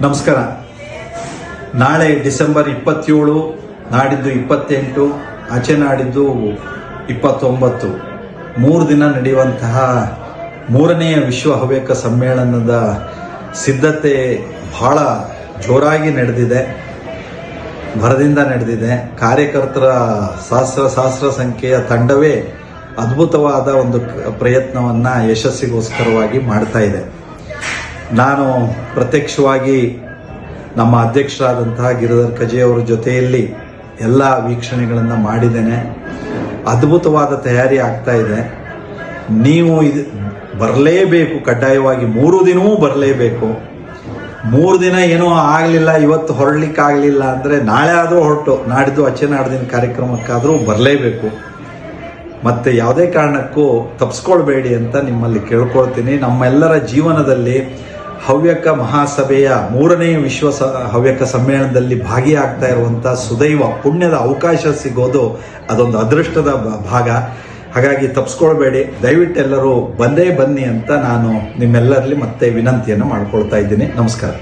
ನಮಸ್ಕಾರ. ನಾಳೆ ಡಿಸೆಂಬರ್ ಇಪ್ಪತ್ತೇಳು, ನಾಡಿದ್ದು ಇಪ್ಪತ್ತೆಂಟು, ಆಚೆ ನಾಡಿದ್ದು ಇಪ್ಪತ್ತೊಂಬತ್ತು. ಮೂರು ದಿನ ನಡೆಯುವಂತಹ ಮೂರನೆಯ ವಿಶ್ವ ಹವ್ಯಕ ಸಮ್ಮೇಳನದ ಸಿದ್ಧತೆ ಬಹಳ ಜೋರಾಗಿ ನಡೆದಿದೆ. ಭರದಿಂದ ನಡೆದಿದೆ. ಕಾರ್ಯಕರ್ತರ ಸಹಸ್ರ ಸಹಸ್ರ ಸಂಖ್ಯೆಯ ತಂಡವೇ ಅದ್ಭುತವಾದ ಒಂದು ಪ್ರಯತ್ನವನ್ನು ಯಶಸ್ಸಿಗೋಸ್ಕರವಾಗಿ ಮಾಡ್ತಾ ಇದೆ. ನಾನು ಪ್ರತ್ಯಕ್ಷವಾಗಿ ನಮ್ಮ ಅಧ್ಯಕ್ಷರಾದಂತಹ ಗಿರಿಧರ್ ಕಜೇ ಅವರ ಜೊತೆಯಲ್ಲಿ ಎಲ್ಲ ವೀಕ್ಷಣೆಗಳನ್ನು ಮಾಡಿದ್ದೇನೆ. ಅದ್ಭುತವಾದ ತಯಾರಿ ಆಗ್ತಾ ಇದೆ. ನೀವು ಇದು ಬರಲೇಬೇಕು, ಕಡ್ಡಾಯವಾಗಿ ಮೂರು ದಿನವೂ ಬರಲೇಬೇಕು. ಮೂರು ದಿನ ಏನೂ ಆಗಲಿಲ್ಲ, ಇವತ್ತು ಹೊರಡ್ಲಿಕ್ಕೆ ಆಗಲಿಲ್ಲ ಅಂದರೆ ನಾಳೆ ಆದರೂ ಹೊರಟು, ನಾಡಿದ್ದು ಅಚ್ಚೆ ನಾಡ್ದಿನ ಕಾರ್ಯಕ್ರಮಕ್ಕಾದರೂ ಬರಲೇಬೇಕು. ಮತ್ತು ಯಾವುದೇ ಕಾರಣಕ್ಕೂ ತಪ್ಪಿಸ್ಕೊಳ್ಬೇಡಿ ಅಂತ ನಿಮ್ಮಲ್ಲಿ ಕೇಳ್ಕೊಳ್ತೀನಿ. ನಮ್ಮೆಲ್ಲರ ಜೀವನದಲ್ಲಿ ಹವ್ಯಕ ಮಹಾಸಭೆಯ ಮೂರನೇ ವಿಶ್ವ ಹವ್ಯಕ ಸಮ್ಮೇಳನದಲ್ಲಿ ಭಾಗಿಯಾಗ್ತಾ ಇರುವಂಥ ಸುದೈವ ಪುಣ್ಯದ ಅವಕಾಶ ಸಿಗೋದು ಅದೊಂದು ಅದೃಷ್ಟದ ಭಾಗ. ಹಾಗಾಗಿ ತಪ್ಪಿಸ್ಕೊಳ್ಬೇಡಿ ದಯವಿಟ್ಟು ಎಲ್ಲರೂ ಬಂದೇ ಬನ್ನಿ ಅಂತ ನಾನು ನಿಮ್ಮೆಲ್ಲರಲ್ಲಿ ಮತ್ತೆ ವಿನಂತಿಯನ್ನು ಮಾಡ್ಕೊಳ್ತಾ ಇದ್ದೀನಿ. ನಮಸ್ಕಾರ.